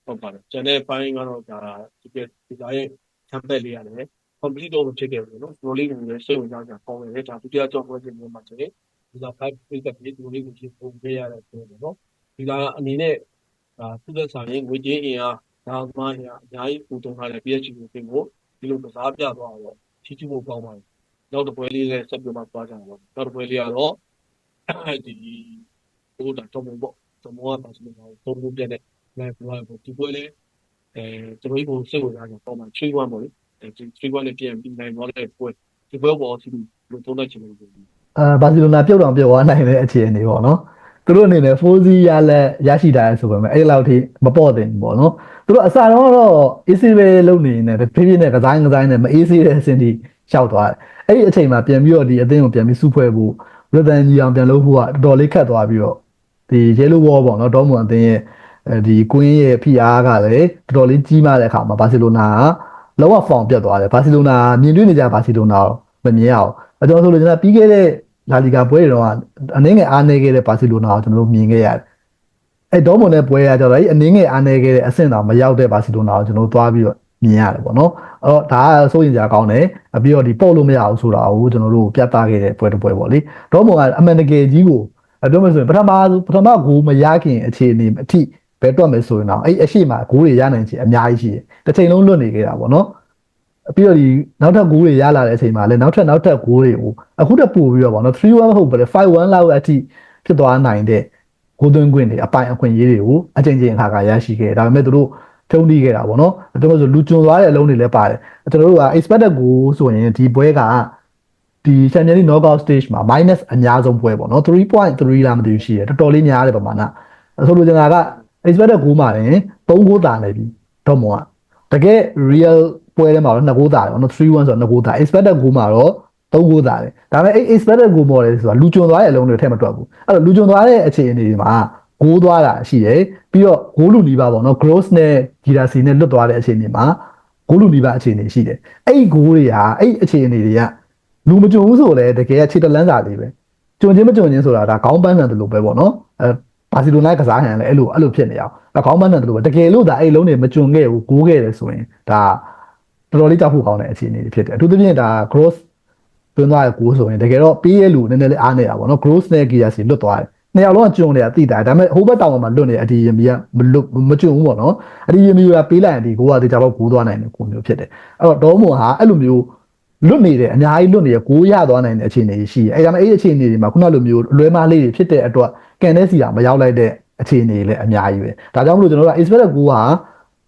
S1: ဟုတ်ပါတယ်ကျန်တဲ့ပိုင်းကတော့ဒါဒီပြဒီသားရဲ့ template လေးရတယ် complete တော့မဖြစ်ခဲ့ဘူးနော်ဒီလိုလေးကိုလည်းစိတ်ဝင်စားကြပေါင်းတယ်ဒါဒုတိယကြောက်ပွဲခြင်းမျိုးမှာဆိုရင်ဒီသား5 pick up ဒီလိုလေးကိုဖြစ်ပုံပေးရတဲ့ဆိုတော့နော်ဒီသားအနေနဲ့ဒါသူ့သက်ဆိုင်ရင်ငွေကြေးအင်အားဒါမှမဟုတ်အများကြီးပူတုံထားတဲ့ PSG ကိုပြင်ကိုဒီလိုကစားပြသွားတော့ချီးကျူးဖို့ကောင်းပါတယ် နောက်တစ်ပွဲလေးလည်းဆက်ပြမသွားကြအောင်ပေါ့နောက်တစ်ပွဲလေးကတော့ဒီဟိုဒါတော်မပေါ့တော်မကပါစလို့သုံးဖို့ပြတဲ့ live live ပေါ့ဒီပွဲလေးအဲကျွန်တော်တို့စိတ်ဝင်စားကြပေါ့မှာ3-1ပေါ့လေဒီ3-1နဲ့ပြန်ပြီးနိုင်တော့တဲ့ပွဲဒီပွဲပေါ်စီလို့သုံးတဲ့ချင်လို့
S2: အဲဘာစီလိုနာပြုတ်တောင်ပြုတ်သွားနိုင်တဲ့အခြေအနေပေါ့နော်သူတို့အနေနဲ့ 4C ရလက်ရရှိတာဆိုပေမဲ့အဲ့လောက်ထိမပေါ့တင်ဘူးပေါ့နော်သူတို့အစတော့တော့ AC ပဲလုပ်နေနေတယ်ဖြည်းဖြည်းနဲ့ကစားကစားနဲ့မ AC တဲ့အဆင့်ထိ ရှောက်သွားတယ်အဲ့ဒီအချိန်မှာပြန်ပြီးတော့ဒီအသင်းကိုပြန်ပြီးစုဖွဲ့ဖို့ရတန်ကြီးအောင်ပြန်လုပ်ဖို့ကတော်တော်လေးခက်သွားပြီးတော့ဒီရဲလိုဘောပေါ့နော်ဒေါ်မွန်အသင်းရဲ့အဲဒီကွင်းရဲ့ဖိအားကလည်းတော်တော်လေးကြီးမားတဲ့အခါမှာဘာစီလိုနာကလောကဖောင်ပြတ်သွားတယ်ဘာစီလိုနာမြင်တွေ့နေကြဘာစီလိုနာတော့မမြင်ရအောင်အကျွန်တော်ဆိုလို့ကျွန်တော်ပြီးခဲ့တဲ့လာလီဂါပွဲတွေတော့အနည်းငယ်အားနည်းခဲ့တဲ့ဘာစီလိုနာကိုကျွန်တော်တို့မြင်ခဲ့ရတယ်အဲဒေါ်မွန်နဲ့ပွဲရကြတော့အဲအနည်းငယ်အားနည်းခဲ့တဲ့အဆင့်တောင်မရောက်တဲ့ဘာစီလိုနာကိုကျွန်တော်တို့သွားပြီးတော့ မြင်ရတယ်ပေါ့နော်အဲ့တော့ဒါကစိုးရင်ကြကောင်းတယ်ပြီးတော့ဒီပုတ်လို့မရအောင်ဆိုတာကိုကျွန်တော်တို့ပြသခဲ့တဲ့ပွဲတစ်ပွဲပေါ့လေဒေါ်မွန်ကအမှန်တကယ်ကြီးကိုအဲ့ပြောမယ်ဆိုရင်ပထမပထမဂိုးမရခင်အခြေအနေအထိဘယ်တွက်မယ်ဆိုရင်တော့အဲ့အရှိမဂိုးတွေရနိုင်ချင်အများကြီးရှိတယ်တစ်ချိန်လုံးလွတ်နေခဲ့တာပေါ့နော်ပြီးတော့ဒီနောက်ထပ်ဂိုးတွေရလာတဲ့အချိန်မှာလည်းနောက်ထပ်နောက်ထပ်ဂိုးတွေကိုအခုတက်ပို့ပြီးတော့ပေါ့နော်3-1ဟုတ်ပါလေ5-1လောက်အထိဖြစ်သွားနိုင်တဲ့ဂိုးသွင်းခွင့်တွေအပိုင်အခွင့်အရေးတွေကိုအချိန်ချင်းအခါခါရရှိခဲ့ဒါပေမဲ့သူတို့ ထုံးတီးခဲ့တာပေါ့နော်ဒါပေမဲ့ဆိုလူကျွံသွားတဲ့အလုံးတွေလည်းပါတယ်ကျွန်တော်တို့က expected goal ဆိုရင်ဒီပွဲကဒီ Champions League knockout stage မှာ minus အများဆုံးပွဲပေါ့နော်3.3လားမသိဘူးရှိတယ်တော်တော်လေးများတယ်ပမာဏဆိုလိုချင်တာက expected goal မှာရင်3 goal တာနေပြီတော့မောကတကယ် real ပွဲထဲမှာတော့2 goal တာတယ်ပေါ့နော်3-1ဆိုတော့2 goal တာ expected goal မှာတော့3 goal တာတယ်ဒါပေမဲ့ expected goal ပေါ်တယ်ဆိုတာလူကျွံသွားတဲ့အလုံးတွေထည့်မတွက်ဘူးအဲ့တော့လူကျွံသွားတဲ့အခြေအနေတွေမှာ ဂိုးသွားတာရှိတယ်ပြီးတော့ဂိုးလူနီးပါပေါ့နော် gross နဲ့ girasi နဲ့လွတ်သွားတဲ့အခြေအနေမှာဂိုးလူနီးပါအခြေအနေရှိတယ်အဲ့ဒီဂိုးတွေဟာအဲ့ဒီအခြေအနေတွေကလူမကြုံဘူးဆိုလည်းတကယ်ခြေတလန်းစာလေးပဲကြုံချင်းမကြုံချင်းဆိုတာဒါခေါင်းပန်းဆန်တယ်လို့ပဲပေါ့နော်အဲဘာစီလိုနာကစားဟန်လည်းအဲ့လိုအဲ့လိုဖြစ်နေအောင်ဒါခေါင်းပန်းဆန်တယ်လို့ပဲတကယ်လို့ဒါအဲ့လုံးတွေမကြုံခဲ့ဘူးဂိုးခဲ့တယ်ဆိုရင်ဒါတော်တော်လေးကြောက်ဖို့ကောင်းတဲ့အခြေအနေတွေဖြစ်တယ်အထူးသဖြင့်ဒါ gross တွင်းသွားတဲ့ဂိုးဆိုရင်တကယ်တော့ပေးရလူနည်းနည်းလေးအားနေတာပေါ့နော် gross နဲ့ girasi လွတ်သွားတယ် နှစ်ယောက်လုံးကကျွံနေတာသိတာဒါပေမဲ့ဟိုဘက်တောင်မှာလွတ်နေအဒီယမီကမလွတ်မကျွံဘူးပေါ့နော်အဒီယမီကပေးလိုက်ရင်ဒီကိုကတေချာတော့ဂိုးသွားနိုင်တယ်ကိုမျိုးဖြစ်တယ်အဲ့တော့ဒေါမွန်ဟာအဲ့လိုမျိုးလွတ်နေတယ်အများကြီးလွတ်နေရကိုရသွားနိုင်တဲ့အခြေအနေရှိတယ်အဲ့ဒါမှအဲ့ဒီအခြေအနေတွေမှာခုနလိုမျိုးလွဲမားလေးတွေဖြစ်တဲ့အတွက်ကန်တဲ့စီကမရောက်လိုက်တဲ့အခြေအနေလည်းအများကြီးပဲဒါကြောင့်မလို့ကျွန်တော်တို့က expect ကိုဟာ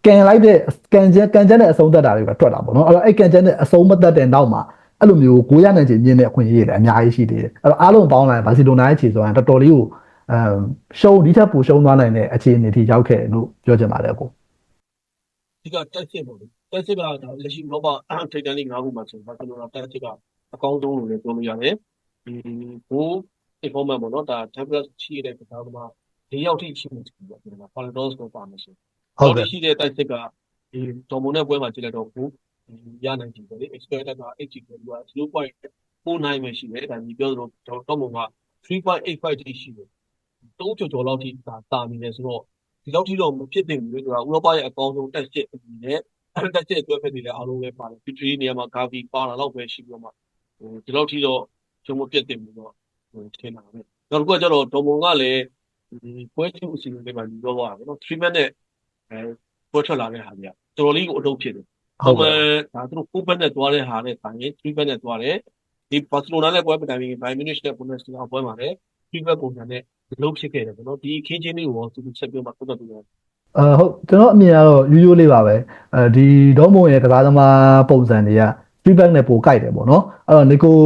S2: ကန်လိုက်တဲ့ကန်ကျန်ကန်ကျန်တဲ့အဆုံးသက်တာတွေကထွက်တာပေါ့နော်အဲ့တော့အဲ့ကန်ကျန်တဲ့အဆုံးမသက်တဲ့နောက်မှာ အဲ့လိုမျိုးကိုရနိုင်ချင်မြင်တဲ့အခွင့်အရေးတွေလည်းအများကြီးရှိသေးတယ်အဲ့တော့အားလုံးပေါင်းလိုက်ဘာစီလိုနာရဲ့ခြေစွမ်းတော်တော်လေးကိုအမ်ရှုံးဒီထက်ပိုရှုံးသွားနိုင်တဲ့အခြေအနေထိရောက်ခဲ့လို့ပြောချင်ပါတယ်ကို
S1: ဒီကတက်စစ်ပေါ့လေတက်စစ်ကဒါလက်ရှိလောကထိပ်တန်းလေး၅ခုမှာဆိုဘာလို့လဲတက်စစ်ကအကောင်းဆုံးလို့လည်းပြောလို့ရတယ်ဒီဘိုး informant ပေါ့နော်ဒါ tablet ရှိတဲ့ကစားသမား၄ယောက်ထိရှိနေတယ်ပေါ့ဒီမှာ Paladins ကိုပါမယ်ဆို
S2: ဟုတ်ကဲ့
S1: ရှိတဲ့တက်စစ်ကဒီဒေါ်မွန်နဲ့ပွဲမှာကြည့်လိုက်တော့ဘိုး ရနိုင်ကြည့်တယ်လေ expected က80ကိုသူက0.49ပဲရှိတယ်ဒါကြီးပြောသလိုဒေါ်မွန်က3.85တိရှိတယ်တုံးကျော်ကျော်လောက်ထိဒါတာနေတယ်ဆိုတော့ဒီလောက်ထိတော့မဖြစ်သင့်ဘူးလေဆိုတာဥရောပရဲ့အကောင်းဆုံးတက်စစ်အနေနဲ့တက်စစ်အတွက်ဖြစ်နေတဲ့အားလုံးပဲပါတယ်ပီထရီနေရာမှာဂါဗီပါလာတော့ပဲရှိပြီးတော့မှဟိုဒီလောက်ထိတော့ကျုံမပြတ်သင့်ဘူးတော့ဟိုထင်တာပဲနောက်တစ်ခုကကျတော့ဒေါ်မွန်ကလည်းဒီပွဲချုပ်အစီအစဉ်တွေမှာပြောသွားတာပေါ့နော်3 minute နဲ့အဲပွဲထွက်လာတဲ့ဟာတွေကတော်တော်လေးကိုအလုပ်ဖြစ်တယ်
S2: ဟုတ်ကဲ့
S1: ဒါသူတို့4 minute နဲ့သွားတဲ့ဟာနဲ့တိုင်ရင်3 minute နဲ့သွားတယ်ဒီဘာစီလိုနာနဲ့ပွဲမတိုင်ခင်5 minute နဲ့ bonus လောက်ပွဲမှာလည်း3 minute ပုံစံနဲ့လုံးဖြစ်ခဲ့တယ်ပေါ့နော်ဒီအခင်းချင်းလေးကိုသူချက်ပြောမှသုံးသပ်ပြီးတော့
S2: အဲဟုတ်ကျွန်တော်အမြင်ကတော့ရိုးရိုးလေးပါပဲအဲဒီဒေါမွန်ရဲ့ကစားသမားပုံစံတွေက feedback နဲ့ပိုကြိုက်တယ်ပေါ့နော်အဲ့တော့နီကို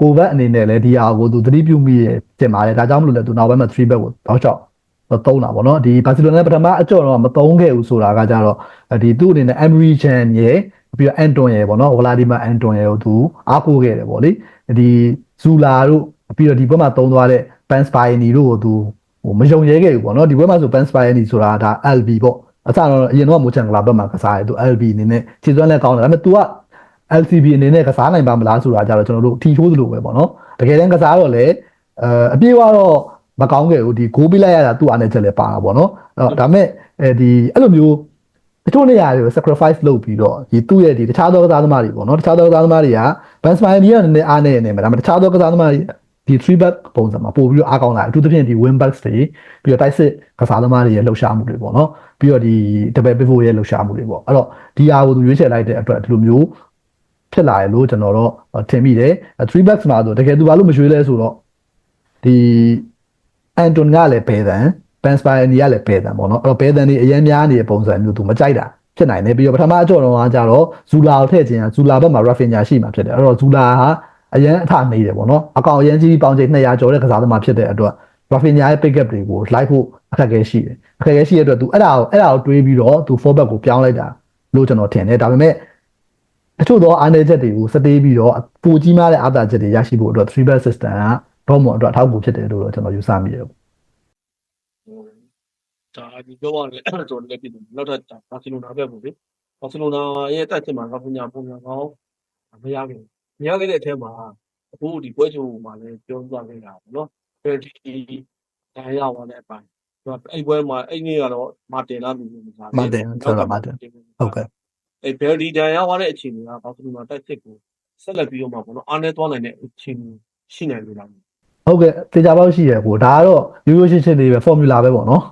S2: ကိုဘက်အနေနဲ့လည်းဒီဟာကိုသူသတိပြုမိရတင်ပါတယ်ဒါကြောင့်မလို့လဲသူနောက်ပိုင်းမှာ3 back ကိုတောက်ချောက် သုံးတာပေါ့နော်ဒီဘာစီလိုနာပထမအကြော့တော့မသုံးခဲ့ဘူးဆိုတာကကြတော့ဒီသူ့အနေနဲ့ Emery Chan ရဲ့ပြီးတော့ Anton ရဲ့ပေါ့နော် Vladimir Anton ရဲ့ကိုသူအားကိုးခဲ့တယ်ပေါ့လေဒီ Zula တို့ပြီးတော့ဒီဘက်မှာသုံးသွားတဲ့ Panspirani တို့ကိုသူဟိုမယုံရဲခဲ့ဘူးပေါ့နော်ဒီဘက်မှာဆို Panspirani ဆိုတာဒါ LB ပေါ့အစတော့အရင်တော့မိုချန်ကလာဘက်မှာကစားတယ်သူ LB အနေနဲ့ခြေစွမ်းလည်းကောင်းတယ်ဒါပေမဲ့ तू က LCB အနေနဲ့ကစားနိုင်ပါမလားဆိုတာကြတော့ကျွန်တော်တို့ထီချိုးသလိုပဲပေါ့နော်တကယ်တမ်းကစားတော့လေအဲအပြေးကတော့ မကောင်းခဲ့ဘူးဒီဂိုးပေးလိုက်ရတာသူ့အနေနဲ့ချက်လည်းပါတာပေါ့နော်အဲ့တော့ဒါမဲ့အဲဒီအဲ့လိုမျိုးတချို့နေရာတွေကို sacrifice လုပ်ပြီးတော့ဒီသူ့ရဲ့ဒီတခြားသောကစားသမားတွေပေါ့နော်တခြားသောကစားသမားတွေက Van Spire ကြီးကနည်းနည်းအားနေနေမှာဒါပေမဲ့တခြားသောကစားသမားတွေဒီ3 back ပုံစံမှာပို့ပြီးတော့အားကောင်းလာတယ်အထူးသဖြင့်ဒီ wing backs တွေပြီးတော့တိုက်စစ်ကစားသမားတွေရဲ့လှုပ်ရှားမှုတွေပေါ့နော်ပြီးတော့ဒီ double pivot ရဲ့လှုပ်ရှားမှုတွေပေါ့အဲ့တော့ဒီအားကိုသူရွေးချယ်လိုက်တဲ့အတွက်ဒီလိုမျိုးဖြစ်လာရလို့ကျွန်တော်တော့ထင်မိတယ်3 backs မှာဆိုတကယ်သူဘာလို့မရွေးလဲဆိုတော့ဒီ အန်တွန်ကလည်းဘယ်တန်ပန်စပိုင်နီကလည်းဘယ်တန်ပေါ့နော်အဲ့တော့ဘယ်တန်ဒီအရင်များနေတဲ့ပုံစံမျိုးသူမကြိုက်တာဖြစ်နိုင်တယ်ပြီးတော့ပထမအကြော့တော့ကကြတော့ဇူလာကိုထည့်ခြင်းဇူလာဘက်မှာ raffin ညာရှိမှာဖြစ်တယ်အဲ့တော့ဇူလာဟာအရင်အထနေတယ်ပေါ့နော်အကောင်အရင်ကြီးပေါင်းချိန်200ကျော်တဲ့ကစားသမားဖြစ်တဲ့အတွက် raffin ညာရဲ့ pick up တွေကို live ဖို့အခက်အခဲရှိတယ်အခက်အခဲရှိတဲ့အတွက်သူအဲ့ဒါကိုအဲ့ဒါကိုတွေးပြီးတော့သူ forward ကိုပြောင်းလိုက်တာလို့ကျွန်တော်ထင်တယ်ဒါပေမဲ့တချို့သောအားနည်းချက်တွေကိုစတေးပြီးတော့ပိုကြီးမားတဲ့အားသာချက်တွေရရှိဖို့အတွက်3 back system က ဘောမွန်အတွက်အထောက်အကူဖြစ်တယ်လို့တော့ကျွန်တော်ယူဆမိတယ်
S1: ဒါဒီပြောရရင်ကျွန်တော်လည်းပြည်တယ်နောက်ထပ်ဘာစီလိုနာပဲပေါ့လေဘာစီလိုနာရဲ့တက်ချက်မှာကပညာပုံညာကောင်းမရခဲ့မရခဲ့တဲ့အထက်မှာအခုဒီပွဲချိုမှာလည်းပြောသွားခဲ့တာပေါ့နော်အဲဒီဒါရသွားတဲ့အပိုင်းအဲ့ပွဲမှာအဲ့နေ့ကတော့မာတင်လာပြီလို့ပြော
S2: မာတင်ဆိုတော့မာတင်ဟုတ်ကဲ့
S1: အဲ့ဘယ်ဒီဒန်ရောက်သွားတဲ့အချိန်ကဘာစီလိုနာတက်ချက်ကိုဆက်လက်ပြီးတော့မှာပေါ့နော်အားနဲ့သွားနိုင်တဲ့အချိန်ရှိနိုင်လို့လား
S2: ဟုတ်ကဲ့တေချာပေါက်ရှိရကိုဒါကတော့ရိုးရိုးရှင်းရှင်းလေးပဲ formula ပဲပေါ့နော်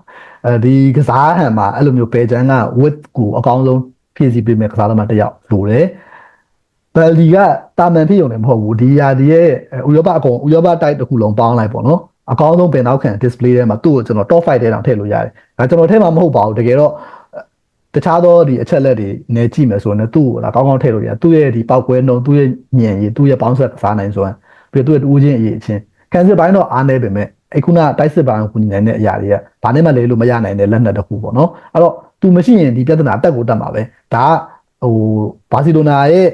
S2: အဲဒီကစားဟန်မှာအဲ့လိုမျိုးဘယ်ချန်က width ကိုအကောင်းဆုံးဖြည့်ဆည်းပေးမယ်ကစားသမားတစ်ယောက်လိုတယ်ဘယ်လီကတာမန်ဖြစ်ုံနဲ့မဟုတ်ဘူးဒီယာဒီရဲ့ဥရောပအကုန်ဥရောပတိုက်တစ်ခုလုံးပေါင်းလိုက်ပေါ့နော်အကောင်းဆုံးပင်နောက်ခံ display ထဲမှာသူ့ကိုကျွန်တော် top 5ထဲတောင်ထည့်လို့ရတယ်ဒါကျွန်တော်ထဲမှာမဟုတ်ပါဘူးတကယ်တော့တခြားသောဒီအချက်လက်တွေနေကြည့်မယ်ဆိုရင်သူ့ကိုဒါကောင်းကောင်းထည့်လို့ရတယ်သူ့ရဲ့ဒီပောက်ကွဲနှုံသူ့ရဲ့ညံရည်သူ့ရဲ့ပေါင်းဆက်ကစားနိုင်စွမ်းပြီးတော့သူ့ရဲ့တူးချင်းအရေးအချင်း ကန်စစ်ပိုင်းတော့အားနေပေမဲ့အခုနတိုက်စစ်ပိုင်းကိုညီနိုင်တဲ့အရာတွေကဘာနဲ့မှလဲလို့မရနိုင်တဲ့လက်နက်တစ်ခုပေါ့နော်အဲ့တော့ तू မရှိရင်ဒီပြဿနာအတက်ကိုတက်မှာပဲဒါကဟိုဘာစီလိုနာရဲ့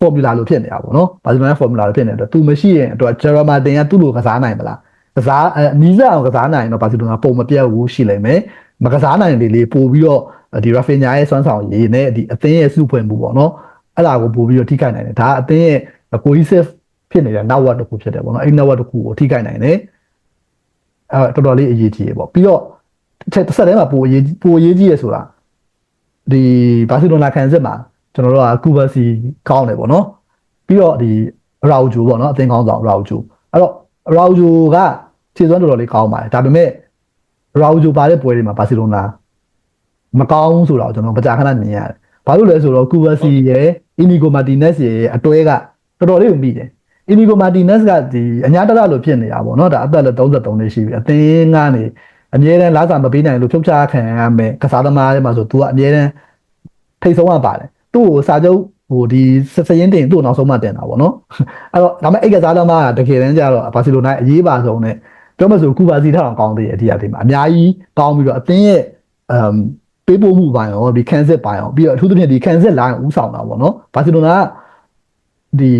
S2: formula လို့ဖြစ်နေတာပေါ့နော်ဘာစီလိုနာ formula လို့ဖြစ်နေတော့ तू မရှိရင်အတွက်ဂျယ်ရမာတင်ကသူ့လိုကစားနိုင်မလားကစားအနီးစပ်အောင်ကစားနိုင်ရင်တော့ဘာစီလိုနာပုံမပြတ်ဘူးရှိလိမ့်မယ်မကစားနိုင်လေလေပို့ပြီးတော့ဒီ Rafinha ရဲ့စွမ်းဆောင်ရည်နဲ့ဒီအသင်းရဲ့စုဖွဲ့မှုပေါ့နော်အဲ့ဒါကိုပို့ပြီးတော့ထိခိုက်နိုင်တယ်ဒါကအသင်းရဲ့ cohesive ဖြစ်နေတဲ့ network တစ်ခုဖြစ်တယ်ပေါ့နော်အဲ့ network တစ်ခုကိုထိခိုက်နိုင်တယ်အဲတော်တော်လေးအရေးကြီးရပေါ့ပြီးတော့တစ်ဆက်တည်းမှာပိုအရေးပိုအရေးကြီးရဆိုတာဒီဘာစီလိုနာခံစစ်မှာကျွန်တော်တို့ကကူဘာစီကောင်းတယ်ပေါ့နော်ပြီးတော့ဒီရာူဂျူပေါ့နော်အသင်းကောင်းဆောင်ရာူဂျူအဲ့တော့ရာူဂျူကခြေစွမ်းတော်တော်လေးကောင်းပါတယ်ဒါပေမဲ့ရာူဂျူပါတဲ့ပွဲတွေမှာဘာစီလိုနာမကောင်းဆိုတော့ကျွန်တော်မကြာခဏမြင်ရတယ်ဘာလို့လဲဆိုတော့ကူဘာစီရဲ့အီနီဂိုမာတီနက်စ်ရဲ့အတွဲကတော်တော်လေးကိုမိတယ် အီနီဂိုမာတီနက်စ်ကဒီအညာတရလို့ဖြစ်နေတာပေါ့နော်ဒါအသက်လည်း33နှစ်ရှိပြီအသင်းကနေအမြဲတမ်းလားစာမပေးနိုင်လို့ဖြုတ်ချခံရမယ်ကစားသမားတွေမှာဆို तू ကအမြဲတမ်းထိတ်ဆုံးရပါတယ်သူ့ကိုစာချုပ်ဟိုဒီစရင်တင်သူ့နောက်ဆုံးမှတင်တာပေါ့နော်အဲ့တော့ဒါပေမဲ့အဲ့ကစားသမားကတကယ်တမ်းကျတော့ဘာစီလိုနာအရေးပါဆုံးနဲ့ပြောမဆိုကူပါစီထအောင်ကောင်းသေးတယ်အဒီအတင်းမှာအများကြီးကောင်းပြီးတော့အသင်းရဲ့အမ်ပေးပို့မှုပိုင်းရောဒီကန်စစ်ပိုင်းရောပြီးတော့အထူးသဖြင့်ဒီကန်စစ်လိုင်းဥဆောင်တာပေါ့နော်ဘာစီလိုနာကဒီ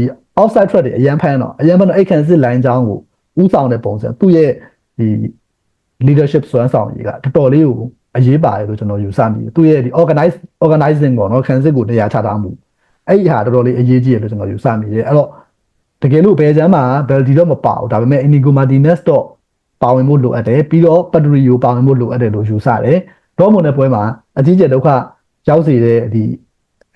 S2: outside track တွေအရန်ဖမ်းတော့အရန်ဖမ်းတော့အဲ့ကန်စစ်လိုင်းချောင်းကိုဥဆောင်တဲ့ပုံစံသူ့ရဲ့ဒီ leadership စွမ်းဆောင်ရည်ကတော်တော်လေးကိုအရေးပါတယ်လို့ကျွန်တော်ယူဆမိတယ်သူရဲ့ဒီ organize organizing ပေါ့နော်ခံစစ်ကိုနေရာချထားမှုအဲ့ဒီဟာတော်တော်လေးအရေးကြီးတယ်လို့ကျွန်တော်ယူဆမိတယ်အဲ့တော့တကယ်လို့ဘယ်ချမ်းမှာ Beldi တော့မပါဘူးဒါပေမဲ့ Inigo Martinez တော့ပါဝင်ဖို့လိုအပ်တယ်ပြီးတော့ Pedro ပါဝင်ဖို့လိုအပ်တယ်လို့ယူဆတယ်ဒေါ်မွန်တဲ့ပွဲမှာအကြီးကျယ်ဒုက္ခရောက်စေတဲ့ဒီ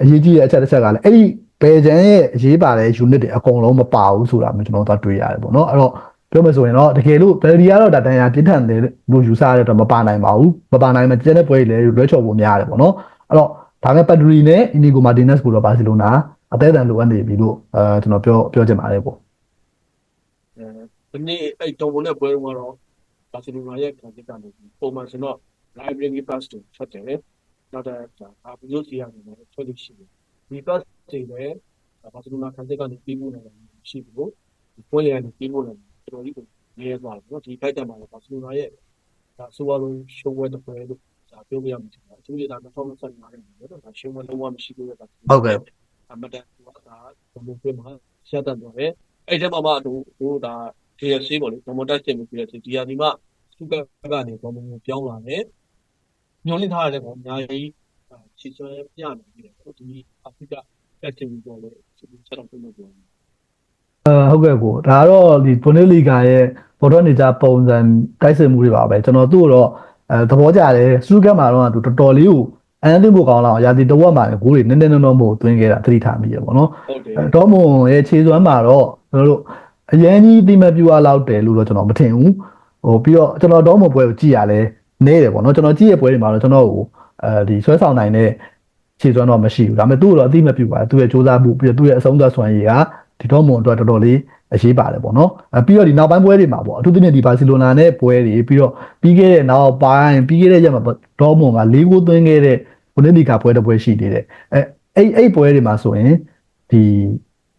S2: အရေးကြီးတဲ့အချက်တစ်ချက်ကလည်းအဲ့ဒီ ဘယ်ချမ်းရဲ့အရေးပါတဲ့ unit တွေအကုန်လုံးမပါဘူးဆိုတာမျိုးကျွန်တော်တို့တွေ့ရတယ်ပေါ့နော်အဲ့တော့ပြောမယ်ဆိုရင်တော့တကယ်လို့ဘယ်ဒီကတော့ဒါတန်ရာပြင်းထန်တယ်လို့ယူဆရတဲ့တော့မပါနိုင်ပါဘူးမပါနိုင်မှကျန်တဲ့ပွဲတွေလည်းလွဲချော်ဖို့များတယ်ပေါ့နော်အဲ့တော့ဒါပေမဲ့ပတ်ဒရီနဲ့အီနီဂိုမာတင်နက်စ်ကိုတော့ဘာစီလိုနာအသေးအံလိုအပ်နေပြီလို့အဲကျွန်တော်ပြောပြောချင်ပါတယ်ပေါ့
S1: ဒီနေ့အဲ့တော်ဘုံနဲ့ပွဲတော့ကတော့ဘာစီလိုနာရဲ့ခံစစ်ကနေပုံမှန်ဆိုတော့ library pass တွေဆက်တယ်နောက်တော့ဒါဘီယိုစီရတယ်လည်းထွက်လို့ရှိတယ်ဒီ pass တွေလည်းဘာစီလိုနာခံစစ်ကနေပြီးဖို့လည်းရှိဘူးဒီပွဲရနေပြီးဖို့လည်းတော်တော်ကြီးကိုနေရသွားတယ်နော်ဒီဖိုက်တက်မှာလည်းဘာစီလိုနာရဲ့ဒါဆိုတော့ရှုံးဝဲတဲ့ပွဲလို့ဒါပြောပြရမှာဖြစ်တယ်အထူးသဖြင့်ဒါ2025နဲ့နော်ဒါရှုံးဝဲလုံးဝမရှိသေးတဲ့ဒါ
S2: ဟုတ်ကဲ့
S1: အမတန်ကဒါဘုံဘုံပြမှာရှက်တတ်တော့တယ်အဲ့ဒီမှာမှတို့တို့ဒါ TFC ပေါ့လေ promoter တင်ပြီးတဲ့ဒီဟာဒီမှာစုကကနေဘုံဘုံပြောင်းလာတယ်ညွှန်လင်းထားရတယ်ပေါ့အများကြီးချီဆွဲပြနေပြီလေဒီအာဖရိက တက်တင်ပြီးတော့လေဆက်တော့ပြလို့ပြော
S2: အဲဟုတ်ကဲ့ကိုဒါကတော့ဒီဘွန်ဒလီဂါရဲ့ဘော်တော်နေကြပုံစံတိုက်စစ်မှုတွေပါပဲကျွန်တော်သူ့ကိုတော့အဲသဘောကျတယ်စူးကတ်မှာတော့သူတော်တော်လေးကိုအန်တင်ဖို့ကောင်းလာအောင်ရာသီတဝက်မှာဂိုးတွေနည်းနည်းနော်နော်မို့သွင်းခဲ့တာသတိထားမိရပေါ့နော်
S1: ဟုတ်တယ်
S2: ဒေါမွန်ရဲ့ခြေစွမ်းမှာတော့ကျွန်တော်တို့အရန်ကြီးတိမပြူအားလောက်တယ်လို့တော့ကျွန်တော်မထင်ဘူးဟိုပြီးတော့ကျွန်တော်ဒေါမွန်ပွဲကိုကြည့်ရလဲနေတယ်ပေါ့နော်ကျွန်တော်ကြည့်ရပွဲတွေမှာတော့ကျွန်တော်ဟိုအဲဒီဆွဲဆောင်နိုင်တဲ့ ခြေစွမ်းတော့မရှိဘူးဒါပေမဲ့သူ့ကိုတော့အတိမပြူပါသူ့ရဲ့စူးစမ်းမှုပြီးတော့သူ့ရဲ့အဆုံးသတ်စွမ်းရည်ကဒီဒေါမွန်အတွက်တော်တော်လေးအရေးပါတယ်ပေါ့နော်အဲပြီးတော့ဒီနောက်ပိုင်းပွဲတွေမှာပေါ့အထူးသဖြင့်ဒီဘာစီလိုနာနဲ့ပွဲတွေပြီးတော့ပြီးခဲ့တဲ့နောက်ပိုင်းပြီးခဲ့တဲ့ရက်မှာဒေါမွန်က၄ဂိုးသွင်းခဲ့တဲ့ဘုန်ဒလီဂါပွဲတစ်ပွဲရှိသေးတယ်အဲအဲ့အဲ့ပွဲတွေမှာဆိုရင်ဒီ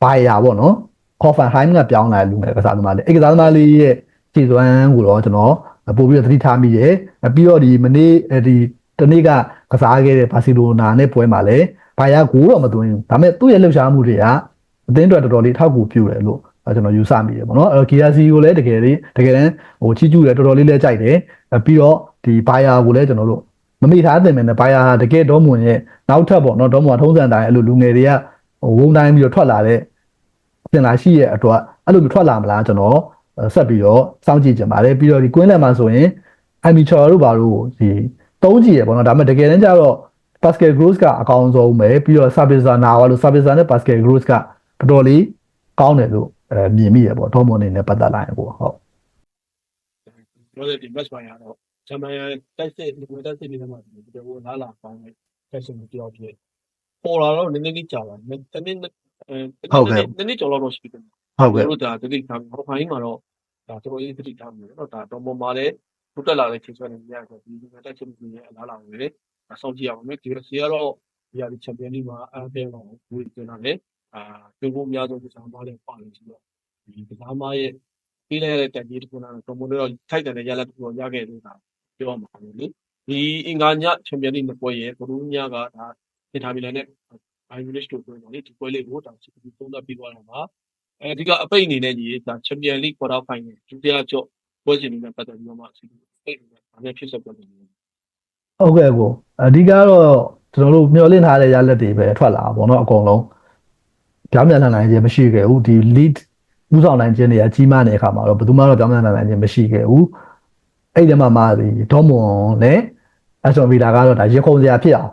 S2: ဘိုင်ယာပေါ့နော်ခေါ်ဖန်ဟိုင်းကပြောင်းလာတဲ့လူငယ်ကစားသမားလေးအဲ့ကစားသမားလေးရဲ့ခြေစွမ်းကိုတော့ကျွန်တော်ပို့ပြီးတော့သတိထားမိတယ်ပြီးတော့ဒီမနေ့ဒီတနေ့က ကစားခဲ့တဲ့ဘာစီလိုနာနဲ့ပွဲမှာလည်းဘိုင်ယာဂိုးတော့မသွင်းဘူးဒါပေမဲ့သူ့ရဲ့လှုပ်ရှားမှုတွေကအသင်းအတွက်တော်တော်လေးထောက်ကူပြုတယ်လို့အဲကျွန်တော်ယူဆမိတယ်ပေါ့နော်အဲ့တော့ KRC ကိုလည်းတကယ်လေးတကယ်တမ်းဟိုချီးကျူးတယ်တော်တော်လေးလည်းကြိုက်တယ်အဲပြီးတော့ဒီ buyer ကိုလည်းကျွန်တော်တို့မမိထားသင့်မယ်နဲ့ buyer ဟာတကယ်ဒေါမွန်ရဲ့နောက်ထပ်ပေါ့နော်ဒေါမွန်ကထုံးစံတိုင်းအဲ့လိုလူငယ်တွေကဟိုဝုန်းတိုင်းပြီးတော့ထွက်လာတဲ့ပြင်လာရှိရဲ့အတွက်အဲ့လိုမျိုးထွက်လာမလားကျွန်တော်အဲဆက်ပြီးတော့စောင့်ကြည့်ကြပါလေပြီးတော့ဒီကွင်းလက်မှာဆိုရင်အမီချော်တို့ဘာလို့ဒီ တုံးကြည့်ရပေါ့နော်ဒါပေမဲ့တကယ်တမ်းကျတော့ basket growth ကအကောင်းဆုံးပဲပြီးတော့ service နာဝါလို့ service နဲ့ basket growth ကတော်တော်လေးကောင်းတယ်လို့အဲမြင်မိရပေါ့ဒေါ်မွန်နေနဲ့ပတ်သက်လာရင်ပေါ့ဟုတ်
S1: ပြောတဲ့ဒီ match ပိုင်းကတော့ဂျမန်တိုက်စစ်ဒီကိုတိုက်စစ်နေတဲ့မှာဒီကိုလာလာပေါင်းတဲ့တိုက်စစ်ကိုကြောက်ဖြစ်ပေါ်လာတော့နည်းနည်းလေးကြာလာတယ်တနေ့အဲနည်းနည်းကျော်တော့ရှိတယ်
S2: ဟုတ်ကဲ့
S1: တို့ဒါတတိထားဟောဖိုင်းမှာတော့ဒါတော်တော်လေးတတိထားမယ်နော်ဒါတော်ပေါ်မှာလည်း ထိုးတက်လာတဲ့ချိန်ဆွဲနေရဆိုဒီဒီတိုက်စစ်ကိုရဲ့အလားလာကိုလေအဆောင်ကြည့်ရအောင်မယ်ဒီစီကတော့ဒီဟာဒီချန်ပီယံလိမှာအပင်းတော့ဘူးကျင်းတာလေအာပြုဖို့အများဆုံးကစားမလေးပါလို့ရှိတော့ဒီကစားမရဲ့ပြီးလိုက်တဲ့တက်ကြီးတစ်ခုကတော့တော်ပေါ်တော့ထိုက်တယ်ရလက်တစ်ခုရခဲ့လို့ဒါပြောမှာလို့လေဒီအင်္ဂါညချန်ပီယံလိနှစ်ပွဲရဲ့ဘလူးညကဒါတင်ထားပြီးလည်းနဲ့ဘိုင်ယူနစ်တို့ပြောတယ်ဒီပွဲလေးကိုဒါစစ်ပြီးသုံးသပ်ပြီးသွားတာပါအဲဒီကအပိတ်အနေနဲ့ကြီးဒါချန်ပီယံလိကွာတာဖိုင်နယ်ဒုတိယကျော့ ပွဲစဉ်တွေနဲ့ပတ်သက်ပြီးတော့မှဆီပိတ်နေတာဒါနဲ့ဖြစ်ဆက်ပေါ်နေတယ်
S2: ဟုတ်ကဲ့ကိုအဓိကတော့ကျွန်တော်တို့မျှော်လင့်ထားတဲ့ရလက်တွေပဲထွက်လာပါတော့အကုန်လုံးပြောင်းပြန်လာနိုင်ခြင်းမရှိခဲ့ဘူးဒီ lead ဥဆောင်နိုင်ခြင်းတွေကကြီးမားနေတဲ့အခါမှာတော့ဘယ်သူမှတော့ပြောင်းပြန်လာနိုင်ခြင်းမရှိခဲ့ဘူးအဲ့ဒီမှာမှဒီဒေါမွန်နဲ့အဆော်ဗီလာကတော့ဒါရေခုံစရာဖြစ်အောင်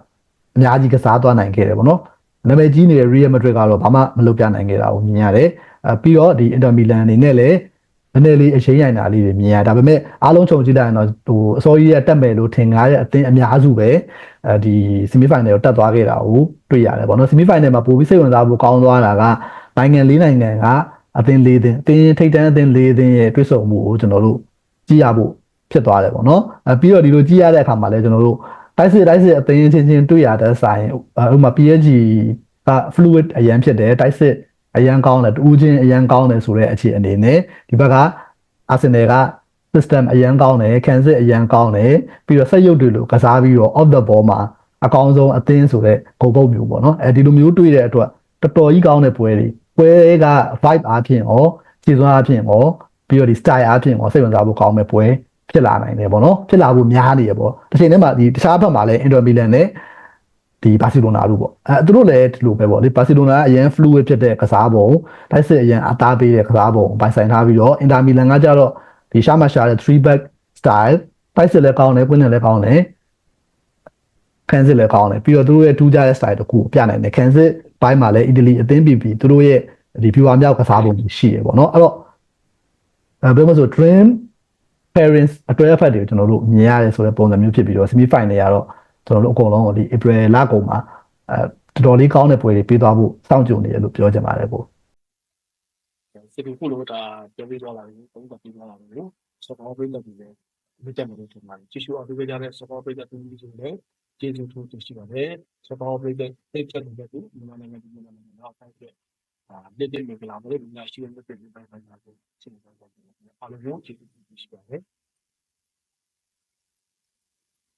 S2: အများကြီးကစားသွားနိုင်ခဲ့တယ်ပေါ့နော်နာမည်ကြီးနေတဲ့ Real Madrid ကတော့ဘာမှမလုပ်ပြနိုင်ခဲ့တာကိုမြင်ရတယ်အဲပြီးတော့ဒီ Inter Milan အနေနဲ့လည်း နည်းနည်းလေးအချိန်ရိုင်တာလေးတွေမြင်ရဒါပေမဲ့အားလုံးခြုံကြည့်လိုက်ရင်တော့ဟိုအစောကြီးရတက်မယ်လို့ထင်ကားတဲ့အသင်းအများစုပဲအဲဒီ semi final ကိုတက်သွားခဲ့တာကိုတွေ့ရတယ်ပေါ့နော် semi final မှာပိုပြီးစိတ်ဝင်စားဖို့ကောင်းသွားတာကနိုင်ငံလေးနိုင်ငံကအသင်းလေးသင်းအသင်းထိပ်တန်းအသင်းလေးသင်းရဲ့တွေ့ဆုံမှုကိုကျွန်တော်တို့ကြည့်ရဖို့ဖြစ်သွားတယ်ပေါ့နော်အဲပြီးတော့ဒီလိုကြည့်ရတဲ့အခါမှာလည်းကျွန်တော်တို့တိုက်စစ်တိုက်စစ်အသင်းချင်းချင်းတွေ့ရတဲ့ဆိုင်ဥပမာ PSG က fluid အရန်ဖြစ်တယ်တိုက်စစ် အရန်ကောင်းတယ်တူးချင်းအရန်ကောင်းတယ်ဆိုတဲ့အခြေအနေနဲ့ဒီဘက်ကအာဆင်နယ်က system အရန်ကောင်းတယ်ခံစစ်အရန်ကောင်းတယ်ပြီးတော့ဆက်ရုပ်တွေလိုကစားပြီးတော့ off the ball မှာအကောင်းဆုံးအသင်းဆိုတဲ့ဂိုလ်ပုတ်မျိုးပေါ့နော်အဲဒီလိုမျိုးတွေ့တဲ့အတွက်တော်တော်ကြီးကောင်းတဲ့ပွဲတွေပွဲက vibe အားဖြင့်ရောခြေစွမ်းအားဖြင့်ရောပြီးတော့ဒီ style အားဖြင့်ရောစိတ်ဝင်စားဖို့ကောင်းမဲ့ပွဲဖြစ်လာနိုင်တယ်ပေါ့နော်ဖြစ်လာဖို့များနေရပေါ့တစ်ချိန်တည်းမှာဒီတခြားဘက်မှာလည်း Inter Milan နဲ့ ဒီဘာစီလိုနာတို့ပေါ့အဲသူတို့လည်းဒီလိုပဲပေါ့လေဘာစီလိုနာကအရင် fluid ဖြစ်တဲ့ကစားပုံတိုက်စစ်အရင်အသားပေးတဲ့ကစားပုံပိုင်ဆိုင်ထားပြီးတော့ Inter Milan ကကြတော့ဒီရှာမရှာတဲ့3 back style တိုက်စစ်လည်းကောင်းတယ်ပွင့်တယ်လည်းကောင်းတယ်ခံစစ်လည်းကောင်းတယ်ပြီးတော့သူတို့ရဲ့ထူးခြားတဲ့ style တခုကိုပြနိုင်တယ်ခံစစ်ဘိုင်းမှာလည်းအီတလီအသင်းပြီးပြီးသူတို့ရဲ့ဒီ viewer မြောက်ကစားပုံကြီးရှိရပေါ့နော်အဲ့တော့အဲဘယ်မှာဆို dream parents အတွဲအဖက်တွေကိုကျွန်တော်တို့မြင်ရတယ်ဆိုတဲ့ပုံစံမျိုးဖြစ်ပြီးတော့ semi final တွေကတော့ ကျွန်တော်တို့အကုန်လုံးဒီ April လကုန်မှာအဲတော်တော်လေးကောင်းတဲ့ပွဲတွေပြီးသွားဖို့စောင့်ကြိုနေရလို့ပြောချင်ပါတယ်ကို
S1: စစ်ပြီးခုလို့ဒါပြောပြီးသွားလာပြီသုံးသပ်ပြီးသွားလာပြီနော်ဆော့ဖော်ပေးလို့ဒီလေမြတ်တယ်မလို့ထင်ပါတယ်ကြည့်ရှုအောင်ပေးကြတဲ့ဆော့ဖော်ပေးတဲ့သူတွေဆိုလည်းကျေးဇူးထူးတင်ရှိပါတယ်ဆော့ဖော်ပေးတဲ့သိချက်တွေတူမြန်မာနိုင်ငံပြည်မြန်မာနိုင်ငံတော့ဖိုက်တဲ့အာလက်တဲ့မင်္ဂလာပါလို့ညရှိတဲ့လက်တဲ့ပိုင်းပိုင်းပါကိုရှင်းပြသွားပါမယ်အားလုံးကျေးဇူးတင်ရှိပါတယ်